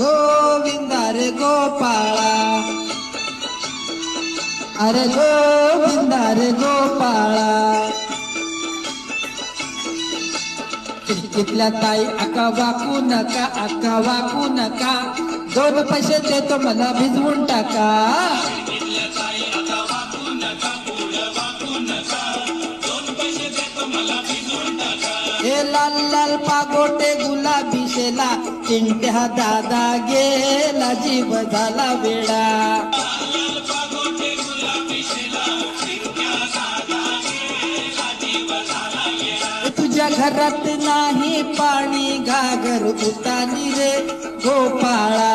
गोविंदा रे गोपाळा. अरे गोविंदा रे गोपाळा. खिडकीतल्या ताई आका वाकू नका आका वाकू नका. दोन पैसे देतो मला भिजवून टाका. लाल लाल पागोटे गुलाबी शेला. चिंट्या दादा गेला जीव झाला वेळा तुझ्या घरात नाही पाणी घागर उतानी रे. गोपाळा